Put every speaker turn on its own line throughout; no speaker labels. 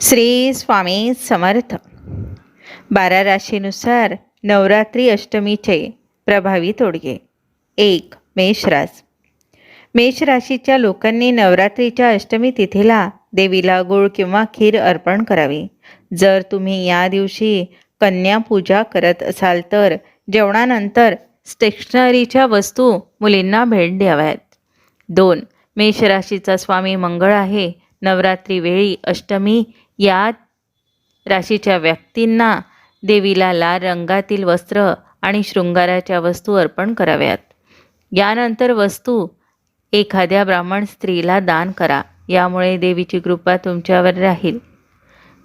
श्री स्वामी समर्थ. बारा राशीनुसार नवरात्री अष्टमीचे प्रभावी तोडगे. एक मेषरास मेष राशीच्या लोकांनी नवरात्रीच्या अष्टमी तिथीला देवीला गुळ किंवा खीर अर्पण करावी. जर तुम्ही या दिवशी कन्या पूजा करत असाल तर जेवणानंतर स्टेशनरीच्या वस्तू मुलींना भेट द्याव्यात. दोन मेष राशीचा स्वामी मंगळ आहे. नवरात्रीवेळी अष्टमी या राशीच्या व्यक्तींना देवीला लाल रंगातील वस्त्र आणि शृंगाराच्या वस्तू अर्पण कराव्यात. यानंतर वस्तू एखाद्या ब्राह्मण स्त्रीला दान करा. यामुळे देवीची कृपा तुमच्यावर राहील.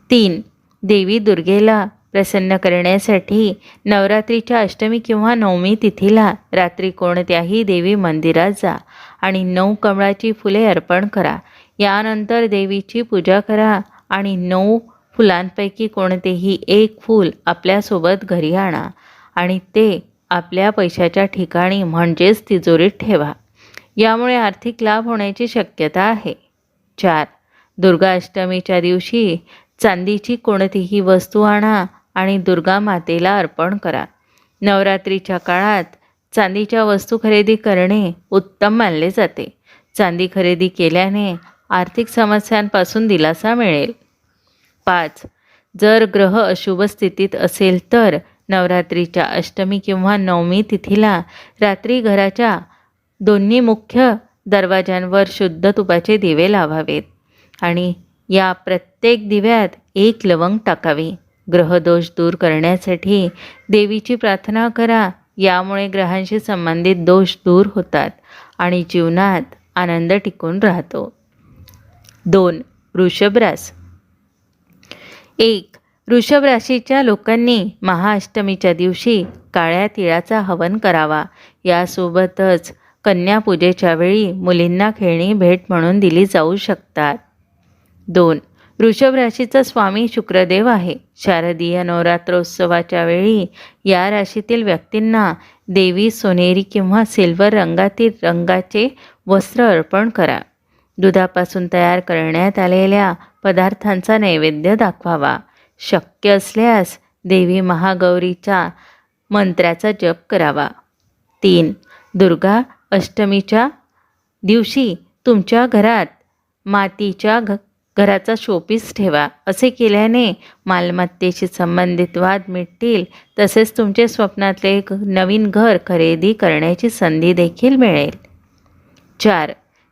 तीन देवी दुर्गेला प्रसन्न करण्यासाठी नवरात्रीच्या अष्टमी किंवा नवमी तिथीला रात्री कोणत्याही देवी मंदिरात जा आणि नऊ कमळाची फुले अर्पण करा. यानंतर देवीची पूजा करा. आणि नऊ फुलांपैकी कोणतेही एक फूल आपल्यासोबत घरी आणा आणि ते आपल्या पैशाच्या ठिकाणी म्हणजेच तिजोरीत ठेवा. यामुळे आर्थिक लाभ होण्याची शक्यता आहे. चार दुर्गा अष्टमीच्या दिवशी चांदीची कोणतीही वस्तू आणा आणि दुर्गा मातेला अर्पण करा. नवरात्रीच्या काळात चांदीच्या वस्तू खरेदी करणे उत्तम मानले जाते. चांदी खरेदी केल्याने आर्थिक समस्यांपासून दिलासा मिळेल. पाच. जर ग्रह अशुभ स्थितीत असेल तर नवरात्रीच्या अष्टमी किंवा नवमी तिथीला रात्री घराच्या दोन्ही मुख्य दरवाजांवर शुद्ध तुपाचे दिवे लावावेत आणि या प्रत्येक दिव्यात एक लवंग टाकावी. ग्रहदोष दूर करण्यासाठी देवीची प्रार्थना करा यामुळे ग्रहांशी संबंधित दोष दूर होतात आणि जीवनात आनंद टिकून राहतो. दोन वृषभरास एक वृषभ राशीच्या लोकांनी महाअष्टमीच्या दिवशी काळ्या तिळाचा हवन करावा. यासोबतच कन्यापूजेच्या वेळी मुलींना खेळणी भेट म्हणून दिली जाऊ शकतात. दोन वृषभ राशीचा स्वामी शुक्रदेव आहे. शारदीय नवरात्रोत्सवाच्या वेळी या राशीतील व्यक्तींना देवी सोनेरी किंवा सिल्वर रंगातील रंगाचे वस्त्र अर्पण करा. दुधापासून तयार करण्यात आलेल्या पदार्थांचा नैवेद्य दाखवावा. शक्य असल्यास देवी महागौरीच्या मंत्राचा जप करावा. तीन दुर्गा अष्टमीच्या दिवशी तुमच्या घरात मातीच्या घ घराचा शोपीस ठेवा. असे केल्याने मालमत्तेशी संबंधित वाद मिटतील. तसेच तुमचे स्वप्नातले एक नवीन घर खरेदी करण्याची संधी देखील मिळेल. चार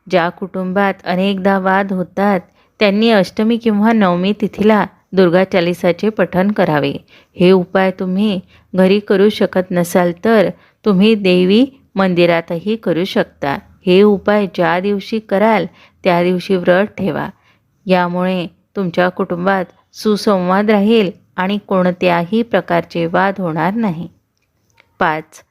ज्या कुटुंबात अनेकदा वाद होतात त्यांनी अष्टमी किंवा नवमी तिथीला दुर्गा चालिसाचे पठण करावे. हे उपाय तुम्ही घरी करू शकत नसाल तर तुम्ही देवी मंदिरातही करू शकता. हे उपाय ज्या दिवशी कराल त्या दिवशी व्रत ठेवा. यामुळे तुमच्या कुटुंबात सुसंवाद राहील आणि कोणत्याही प्रकारचे वाद होणार नाही. पाच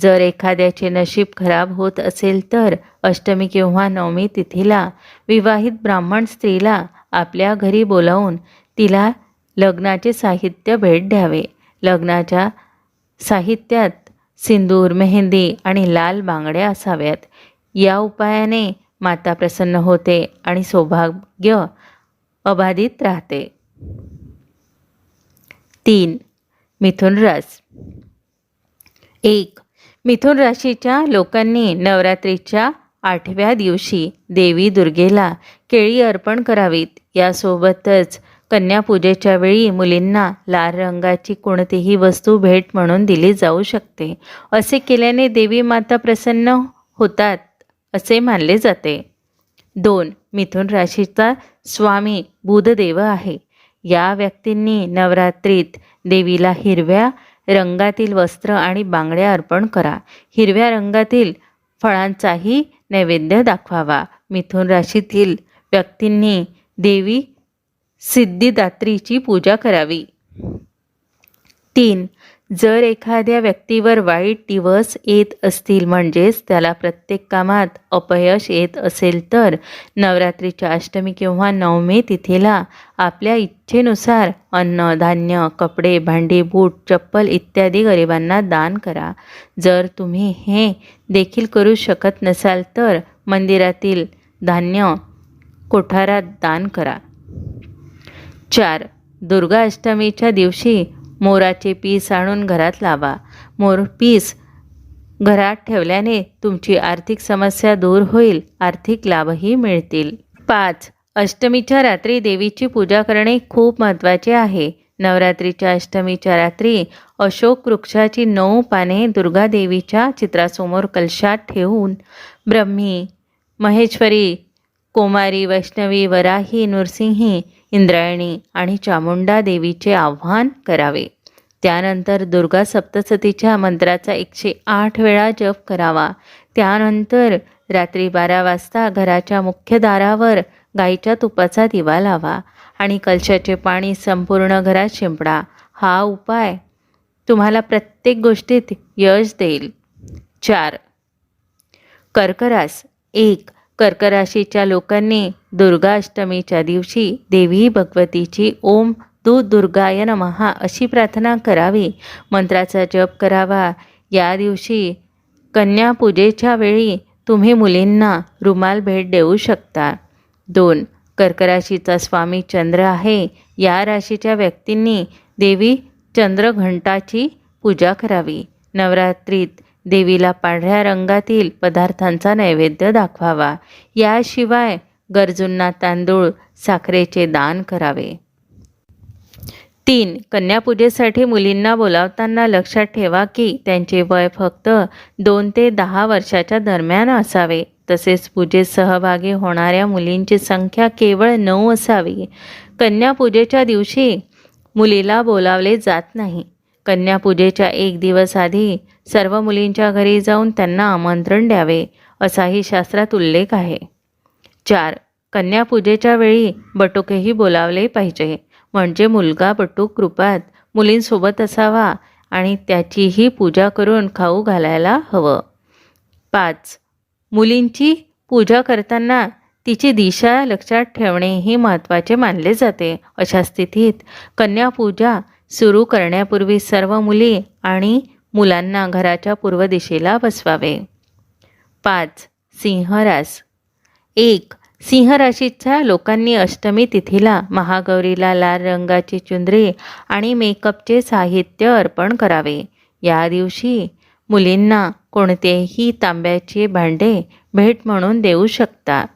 जर एखाद्याचे नशीब खराब होत असेल तर अष्टमी किंवा नवमी तिथीला विवाहित ब्राह्मण स्त्रीला आपल्या घरी बोलावून तिला लग्नाचे साहित्य भेट द्यावे. लग्नाच्या साहित्यात सिंदूर मेहंदी आणि लाल बांगड्या असाव्यात. या उपायाने माता प्रसन्न होते आणि सौभाग्य अबाधित राहते. तीन मिथुन रस. एक मिथुन राशीच्या लोकांनी नवरात्रीच्या आठव्या दिवशी देवी दुर्गेला केळी अर्पण करावीत. यासोबतच कन्यापूजेच्या वेळी मुलींना लाल रंगाची कोणतीही वस्तू भेट म्हणून दिली जाऊ शकते. असे केल्याने देवी माता प्रसन्न होतात असे मानले जाते. दोन मिथुन राशीचा स्वामी बुधदेव आहे. या व्यक्तींनी नवरात्रीत देवीला हिरव्या रंगातील वस्त्र आणि बांगड्या अर्पण करा. हिरव्या रंगातील फळांचाही नैवेद्य दाखवावा. मिथुन राशीतील व्यक्तींनी देवी सिद्धिदात्रीची पूजा करावी. तीन जर एखाद्या व्यक्तीवर वाईट दिवस येत असतील म्हणजेच त्याला प्रत्येक कामात अपयश येत असेल तर नवरात्रीच्या अष्टमी किंवा नवमी तिथीला आपल्या इच्छेनुसार अन्न धान्य कपडे भांडी बूट चप्पल इत्यादी गरिबांना दान करा. जर तुम्ही हे देखील करू शकत नसाल तर मंदिरातील धान्य कोठारात दान करा. चार दुर्गा अष्टमीच्या दिवशी मोराचे पीस आणून घरात लावा. मोर पीस घरात ठेवल्याने तुमची आर्थिक समस्या दूर होईल आर्थिक लाभही मिळतील. पाच. अष्टमीच्या रात्री देवीची पूजा करणे खूप महत्त्वाचे आहे. नवरात्रीच्या अष्टमीच्या रात्री अशोक वृक्षाची नऊ पाने दुर्गा देवीच्या चित्रासमोर कलशात ठेवून ब्रह्मी महेश्वरी कुमारी वैष्णवी वराही नृसिंही इंद्रायणी आणि चामुंडा देवीचे आव्हान करावे. त्यानंतर दुर्गा सप्तसतीच्या मंत्राचा एकशे आठ वेळा जप करावा. त्यानंतर रात्री बारा वाजता घराच्या मुख्य दारावर गाईच्या तुपाचा दिवा लावा आणि कलशाचे पाणी संपूर्ण घरात शिंपडा. हा उपाय तुम्हाला प्रत्येक गोष्टीत यश देईल. चार. कर्करास एक कर्कराशीच्या लोकांनी दुर्गाष्टमीच्या दिवशी देवी भगवतीची ओम दू दुर्गाय नमहा अशी प्रार्थना करावी. मंत्राचा जप करावा. या दिवशी कन्यापूजेच्या वेळी तुम्ही मुलींना रुमाल भेट देऊ शकता. दोन कर्कराशीचा स्वामी चंद्र आहे. या राशीच्या व्यक्तींनी देवी चंद्रघंटाची पूजा करावी. नवरात्रीत देवीला पांढऱ्या रंगातील पदार्थांचा नैवेद्य दाखवावा. याशिवाय गरजूंना तांदूळ साखरेचे दान करावे. तीन कन्यापूजेसाठी मुलींना बोलावताना लक्षात ठेवा की त्यांचे वय फक्त दोन ते दहा वर्षाच्या दरम्यान असावे. तसेच पूजेत सहभागी होणाऱ्या मुलींची संख्या केवळ नऊ असावी. कन्यापूजेच्या दिवशी मुलीला बोलावले जात नाही. कन्यापूजेच्या एक दिवस आधी सर्व मुलींच्या घरी जाऊन त्यांना आमंत्रण द्यावे असाही शास्त्रात उल्लेख आहे. चार. कन्यापूजेच्या वेळी बटुकेही बोलावले पाहिजे म्हणजे मुलगा बटूक कृपात मुलींसोबत असावा आणि त्याचीही पूजा करून खाऊ घालायला हवं. पाच. मुलींची पूजा करताना तिची दिशा लक्षात ठेवणेही महत्त्वाचे मानले जाते. अशा स्थितीत कन्यापूजा सुरू करण्यापूर्वी सर्व मुली आणि मुलांना घराच्या पूर्व दिशेला बसवावे. पाच सिंहरास. एक सिंहराशीच्या लोकांनी अष्टमी तिथीला महागौरीला लाल रंगाची चुंदरी आणि मेकअपचे साहित्य अर्पण करावे. या दिवशी मुलींना कोणतेही तांब्याचे भांडे भेट म्हणून देऊ शकता.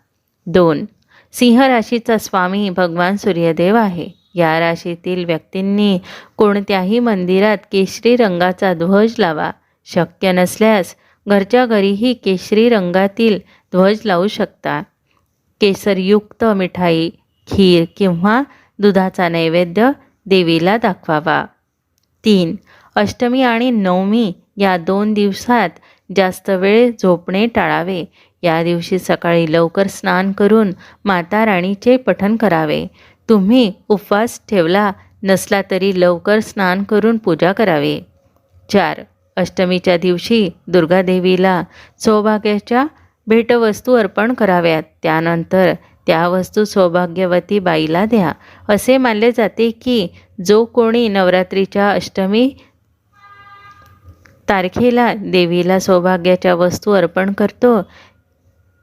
दोन सिंहराशीचा स्वामी भगवान सूर्यदेव आहे. या राशीतील व्यक्तींनी कोणत्याही मंदिरात केशरी रंगाचा ध्वज लावा. शक्य नसल्यास घरच्या घरीही केशरी रंगातील ध्वज लावू शकता. केसरयुक्त मिठाई खीर किंवा दुधाचा नैवेद्य देवीला दाखवावा. तीन अष्टमी आणि नवमी या दोन दिवसात जास्त वेळ झोपणे टाळावे. या दिवशी सकाळी लवकर स्नान करून माता राणीचे पठण करावे. तुम्ही उपवास ठेवला नसला तरी लवकर स्नान करून पूजा करावी. चार. अष्टमीच्या दिवशी दुर्गादेवीला सौभाग्याच्या भेटवस्तू अर्पण कराव्यात. त्यानंतर त्या वस्तू सौभाग्यवती बाईला द्या. असे मानले जाते की जो कोणी नवरात्रीच्या अष्टमी तारखेला देवीला सौभाग्याच्या वस्तू अर्पण करतो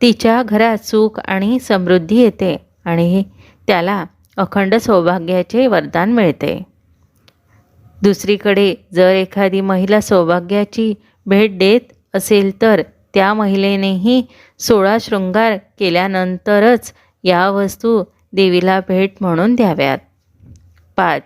तिच्या घरात सुख आणि समृद्धी येते आणि त्याला अखंड सौभाग्याचे वरदान मिळते. दुसरीकडे जर एखादी महिला सौभाग्याची भेट देत असेल तर त्या महिलेनेही सोळा शृंगार केल्यानंतरच या वस्तू देवीला भेट म्हणून द्याव्यात. पाच.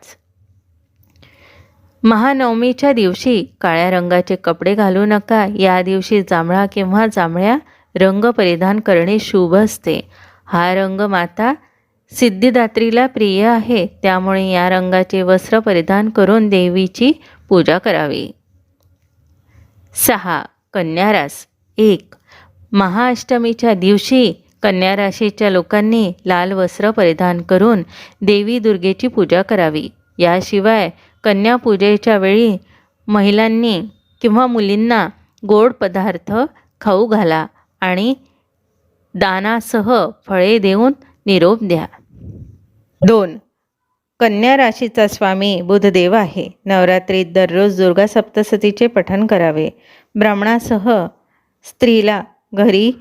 महानवमीच्या दिवशी काळ्या रंगाचे कपडे घालू नका. या दिवशी जांभळा किंवा जांभळ्या रंग परिधान करणे शुभ असते. हा रंग माता सिद्धिदात्रीला प्रिय आहे. त्यामुळे या रंगाचे वस्त्र परिधान करून देवीची पूजा करावी. सहा. कन्यारास. एक. महाअष्टमीच्या दिवशी कन्या राशीच्या लोकांनी लाल वस्त्र परिधान करून देवी दुर्गेची पूजा करावी. याशिवाय कन्या पूजेच्या वेळी महिलांनी किंवा मुलींना गोड पदार्थ खाऊ घाला आणि दानासह फळे देऊन निरोप द्या. दोन कन्या राशीचा स्वामी बुधदेव आहे. नवरात्रीत दररोज दुर्गा सप्तसतीचे पठण करावे. ब्राह्मणासह स्त्रीला घरी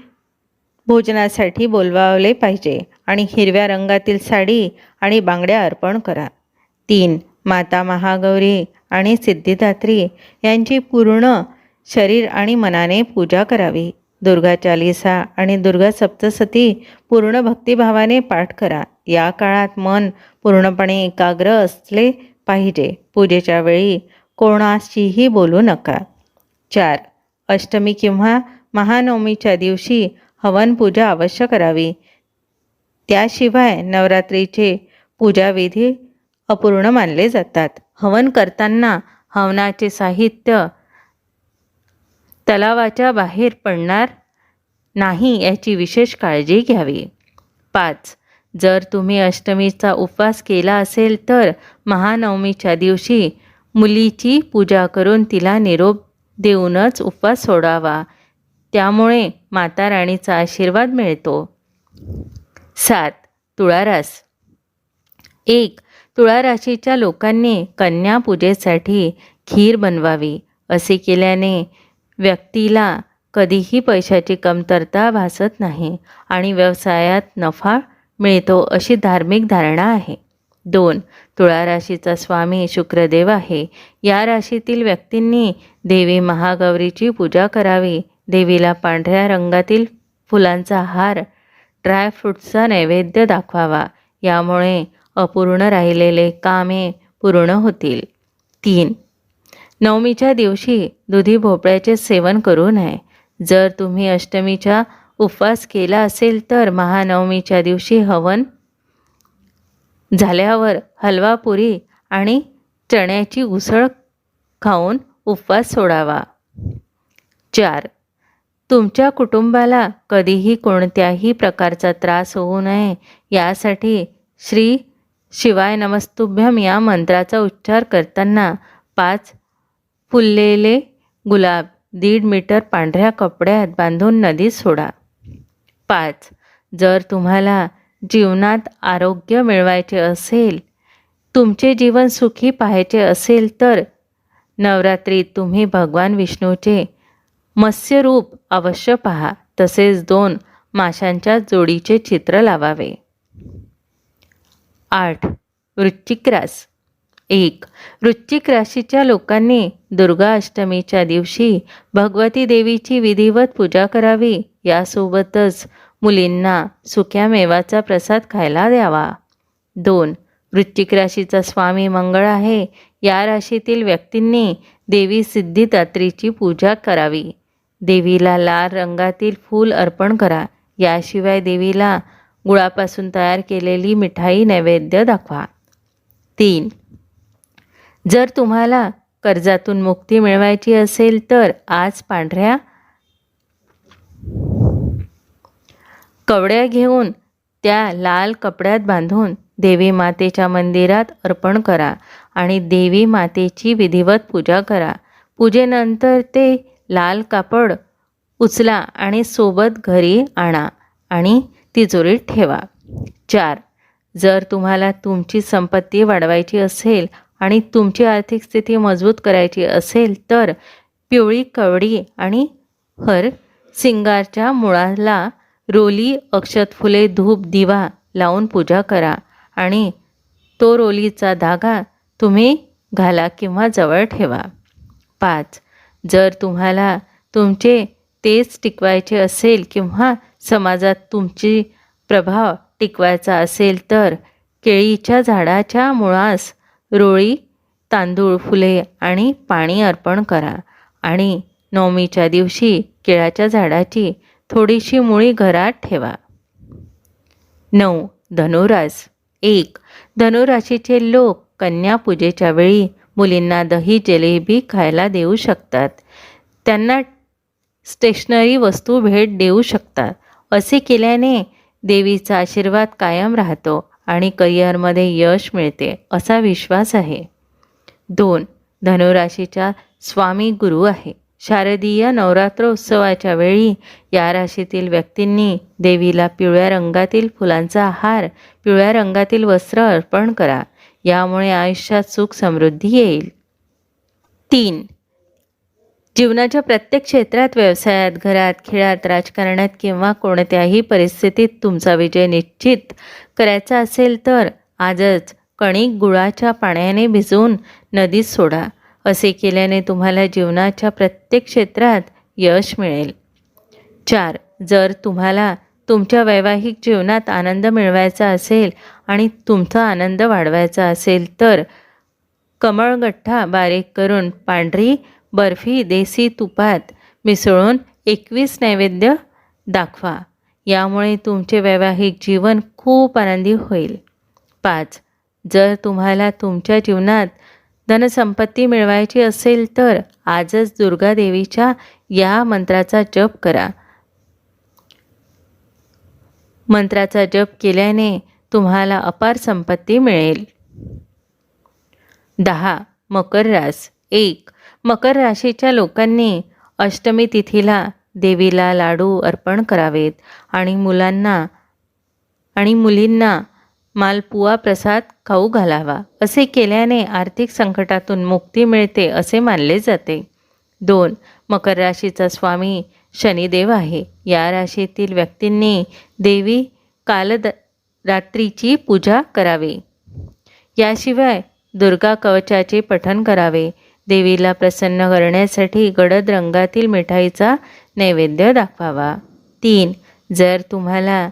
भोजनासाठी बोलवावले पाहिजे आणि हिरव्या रंगातील साडी आणि बांगड्या अर्पण करा. तीन माता महागौरी आणि सिद्धिदात्री यांची पूर्ण शरीर आणि मनाने पूजा करावी. दुर्गा चालिसा आणि दुर्गा सप्तसती पूर्ण भक्तिभावाने पाठ करा. या काळात मन पूर्णपणे एकाग्र असले पाहिजे. पूजेच्या वेळी कोणाशीही बोलू नका. चार. अष्टमी किंवा महानवमीच्या दिवशी हवन पूजा अवश्य करावी. त्याशिवाय नवरात्रीचे पूजाविधी अपूर्ण मानले जातात. हवन करताना हवनाचे साहित्य तलावाच्या बाहेर पडणार नाही याची विशेष काळजी घ्यावी. पाच. जर तुम्ही अष्टमीचा उपवास केला असेल तर महानवमीच्या दिवशी मुलीची पूजा करून तिला निरोप देऊनच उपवास सोडावा. त्यामुळे माता राणीचा आशीर्वाद मिळतो. सात. तुळारास. एक. तुळा राशीच्या लोकांनी कन्या पूजेसाठी खीर बनवावी. असे केल्याने व्यक्तीला कधीही पैशाची कमतरता भासत नाही आणि व्यवसायात नफा मिळतो अशी धार्मिक धारणा आहे. दोन तुळा राशीचा स्वामी शुक्रदेव आहे. या राशीतील व्यक्तींनी देवी महागौरीची पूजा करावी. देवीला पांढऱ्या रंगातील फुलांचा हार ड्रायफ्रूटचा नैवेद्य दाखवावा. यामुळे अपूर्ण राहिलेले कामे पूर्ण होतील. तीन नवमीच्या दिवशी दुधी भोपळ्याचे सेवन करू नये. जर तुम्ही अष्टमीचा उपवास केला असेल तर महानवमीच्या दिवशी हवन झाल्यावर हलवा पुरी आणि चण्याची उसळ खाऊन उपवास सोडावा. चार. तुमच्या कुटुंबाला कधीही कोणत्याही प्रकारचा त्रास होऊ नये. यासाठी श्री शिवाय नमस्तुभ्यम या मंत्राचा उच्चार करताना पाच फुललेले गुलाब दीड मीटर पांढऱ्या कपड्यात बांधून नदीत सोडा. पाच. जर तुम्हाला जीवनात आरोग्य मिळवायचे असेल तुमचे जीवन सुखी पाहायचे असेल तर नवरात्रीत तुम्ही भगवान विष्णूचे मत्स्यरूप अवश्य पहा. तसेच दोन माशांच्या जोडीचे चित्र लावावे. आठ. वृश्चिक रास. एक. वृश्चिक राशीच्या लोकांनी दुर्गा अष्टमीच्या दिवशी भगवती देवीची विधिवत पूजा करावी यासोबतच मुलींना सुक्या मेवाचा प्रसाद खायला द्यावा. दोन. वृश्चिक राशीचा स्वामी मंगळ आहे. या राशीतील व्यक्तींनी देवी सिद्धिदात्रीची पूजा करावी. देवीला लाल रंगातील फूल अर्पण करा. याशिवाय देवीला गुळापासून तयार केलेली मिठाई नैवेद्य दाखवा. तीन. जर तुम्हाला कर्जातून मुक्ती मिळवायची असेल तर आज पांढऱ्या कवड्या घेऊन त्या लाल कपड्यात बांधून देवी मातेच्या मंदिरात अर्पण करा आणि देवी मातेची विधिवत पूजा करा. पूजेनंतर ते लाल कापड उचला आणि सोबत घरी आणा आणि तिजोरीत ठेवा. चार जर तुम्हाला तुमची संपत्ती वाढवायची असेल आणि तुमची आर्थिक स्थिती मजबूत करायची असेल तर पिवळी कवडी आणि हर सिंगारच्या मुळाला रोली अक्षत फुले धूप दिवा लावून पूजा करा. आणि तो रोलीचा धागा तुम्ही घाला किंवा जवळ ठेवा. पाच जर तुम्हाला तुमचे तेच टिकवायचे असेल किंवा समाजात तुमची प्रभाव टिकवायचा असेल तर केळीच्या झाडाच्या मुळास रोळी तांदूळ फुले आणि पाणी अर्पण करा. आणि नवमीच्या दिवशी केळाच्या झाडाची थोडीशी मुळी घरात ठेवा. नऊ. धनुरास. एक. धनुराशीचे लोक कन्या पूजेच्या वेळी मुलींना दही जलेबी खायला देऊ शकतात. त्यांना स्टेशनरी वस्तू भेट देऊ शकतात. असे केल्याने देवीचा आशीर्वाद कायम राहतो. आणि करिअरमध्ये यश मिळते असा विश्वास आहे. दोन धनुराशीच्या स्वामी गुरु आहे. शारदीय नवरात्रोत्सवाच्या वेळी या राशीतील व्यक्तींनी देवीला पिवळ्या रंगातील फुलांचा हार पिवळ्या रंगातील वस्त्र अर्पण करा. यामुळे आयुष्यात सुख समृद्धी येईल. तीन जीवनाच्या प्रत्येक क्षेत्रात व्यवसायात घरात खेळात राजकारणात किंवा कोणत्याही परिस्थितीत तुमचा विजय निश्चित करायचा असेल तर आजच कणिक गुळाच्या पाण्याने भिजवून नदीत सोडा. असे केल्याने तुम्हाला जीवनाच्या प्रत्येक क्षेत्रात यश मिळेल. चार जर तुम्हाला तुमच्या वैवाहिक जीवनात आनंद मिळवायचा असेल आणि तुमचा आनंद वाढवायचा असेल तर कमळगठ्ठा बारीक करून पांढरी बर्फी देसी तुपात मिसळून एकवीस नैवेद्य दाखवा. यामुळे तुमचे वैवाहिक जीवन खूप आनंदी होईल. पाच जर तुम्हाला तुमच्या जीवनात धनसंपत्ती मिळवायची असेल तर आजच दुर्गा देवीच्या या मंत्राचा जप करा. मंत्राचा जप केल्याने तुम्हाला अपार संपत्ती मिळेल. दहा मकर रास. एक मकर राशीच्या लोकांनी अष्टमी तिथीला देवीला लाडू अर्पण करावेत. आणि मुलांना आणि मुलींना मालपुआ प्रसाद खाऊ घालावा. असे केल्याने आर्थिक संकटातून मुक्ती मिळते असे मानले जाते. दोन मकर राशीचा स्वामी शनिदेव आहे. या राशीतील व्यक्तींनी देवी कालद रात्रीची पूजा करावी. याशिवाय दुर्गा कवचाचे पठण करावे. देवीला प्रसन्न करण्यासाठी गडद रंगातील मिठाईचा नैवेद्य दाखवावा. तीन जर तुम्हाला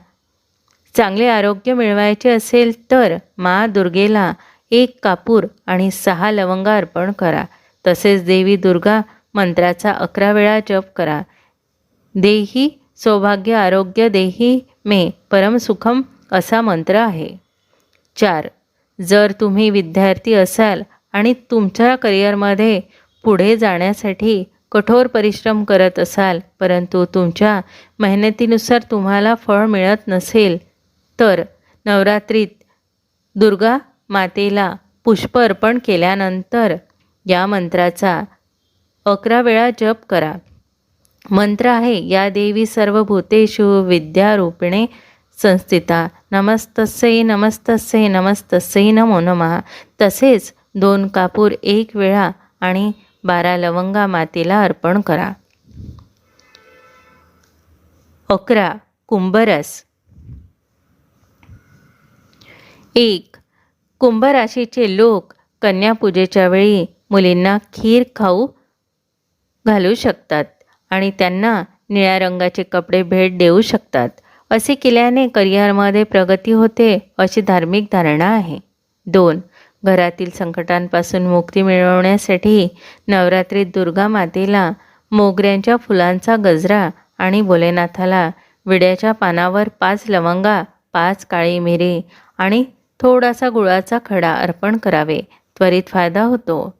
चांगले आरोग्य मिळवायचे असेल तर मा दुर्गेला एक कापूर आणि सहा लवंग अर्पण करा. तसेच देवी दुर्गा मंत्राचा अकरा वेळा जप करा. देही सौभाग्य आरोग्य देही मे परमसुखम असा मंत्र आहे. चार जर तुम्ही विद्यार्थी असाल आणि तुमच्या करिअरमध्ये पुढे जाण्यासाठी कठोर परिश्रम करत असाल परंतु तुमच्या मेहनतीनुसार तुम्हाला फळ मिळत नसेल तर नवरात्रीत दुर्गा मातेला पुष्प अर्पण केल्यानंतर या मंत्राचा अकरा वेळा जप करा. मंत्र आहे या देवी सर्व भूतेषु विद्यारूपिणे संस्थिता। नमस्तस्यै नमस्तस्यै नमस्तस्यै नमो नमः। तसेच दोन कापूर एक वेळा आणि बारा लवंगा मातेला अर्पण करा. अकरा कुंभरस. एक कुंभराशीचे लोक कन्यापूजेच्या वेळी मुलींना खीर खाऊ घालू शकतात आणि त्यांना निळ्या रंगाचे कपडे भेट देऊ शकतात. असे केल्याने करिअरमध्ये प्रगती होते अशी धार्मिक धारणा आहे. दोन घरातील संकटांपासून मुक्ती मिळवण्यासाठी नवरात्रीत दुर्गा मातेला मोगऱ्यांच्या फुलांचा गजरा आणि भोलेनाथाला विड्याच्या पानावर पाच लवंगा पाच काळी मिरी आणि थोडासा गुळाचा खडा अर्पण करावे. त्वरित फायदा होतो.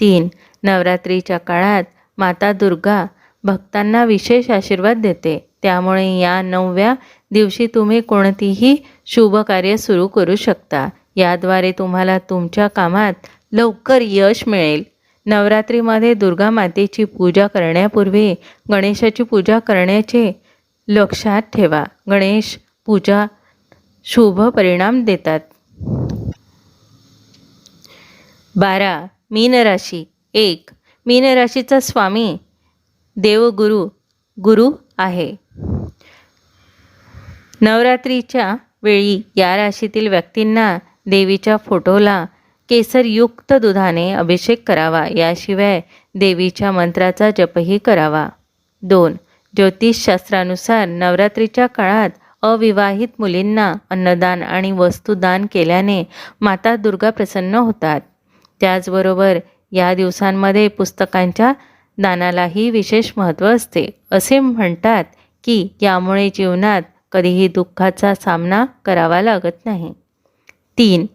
तीन नवरात्रीच्या काळात माता दुर्गा भक्तांना विशेष आशीर्वाद देते. त्यामुळे या नवव्या दिवशी तुम्ही कोणतीही शुभ कार्य सुरू करू शकता. याद्वारे तुम्हाला तुमच्या कामात लवकर यश मिळेल. नवरात्रीमध्ये दुर्गा मातेची पूजा करण्यापूर्वी गणेशाची पूजा करण्याचे लक्षात ठेवा. गणेश पूजा शुभ परिणाम देतात. बारा. मीन राशी. एक. मीन राशीचा स्वामी देवगुरु गुरु आहे. नवरात्रीच्या वेळी या राशीतील व्यक्तींना देवीच्या फोटोला केसरयुक्त दुधाने अभिषेक करावा. याशिवाय देवीच्या मंत्राचा जपही करावा. दोन ज्योतिषशास्त्रानुसार नवरात्रीच्या काळात अविवाहित मुलींना अन्नदान आणि वस्तुदान केल्याने माता दुर्गा प्रसन्न होतात. त्याचबरोबर या दिवसांमध्ये पुस्तकांच्या दानालाही विशेष महत्त्व असते. असे म्हणतात की यामुळे जीवनात कधीही दुःखाचा सामना करावा लागत नाही. तीन.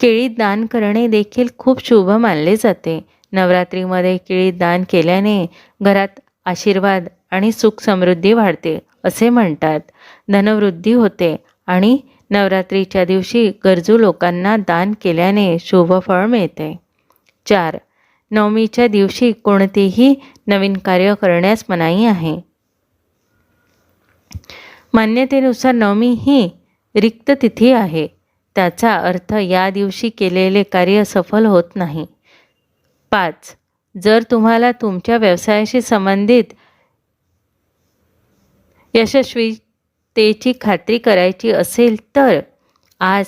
केळी दान करणे देखील खूप शुभ मानले जाते. नवरात्रीमध्ये केळी दान केल्याने घरात आशीर्वाद आणि सुख समृद्धी वाढते असे म्हणतात. धनवृद्धी होते आणि नवरात्रीच्या दिवशी गरजू लोकांना दान केल्याने शुभ फळ मिळते. चार. नवमीच्या दिवशी कोणतेही नवीन कार्य करण्यास मनाई आहे. मान्यतेनुसार नवमी ही रिक्त तिथी आहे. त्याचा अर्थ या दिवशी केलेले कार्य सफल होत नाही. पाच. जर तुम्हाला तुमच्या व्यवसायाशी संबंधित यशस्वीतेची खात्री करायची असेल तर आज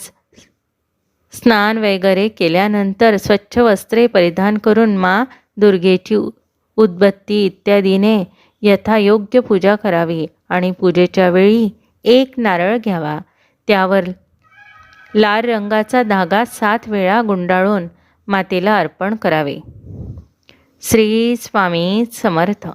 स्नान वगैरे केल्यानंतर स्वच्छ वस्त्रे परिधान करून मा दुर्गेची उ- उदबत्ती इत्यादीने यथायोग्य पूजा करावी आणि पूजेच्या वेळी एक नारळ घ्यावा. त्यावर लाल रंगाचा धागा सात वेळा गुंडाळून मातेला अर्पण करावे. श्री स्वामी समर्थ.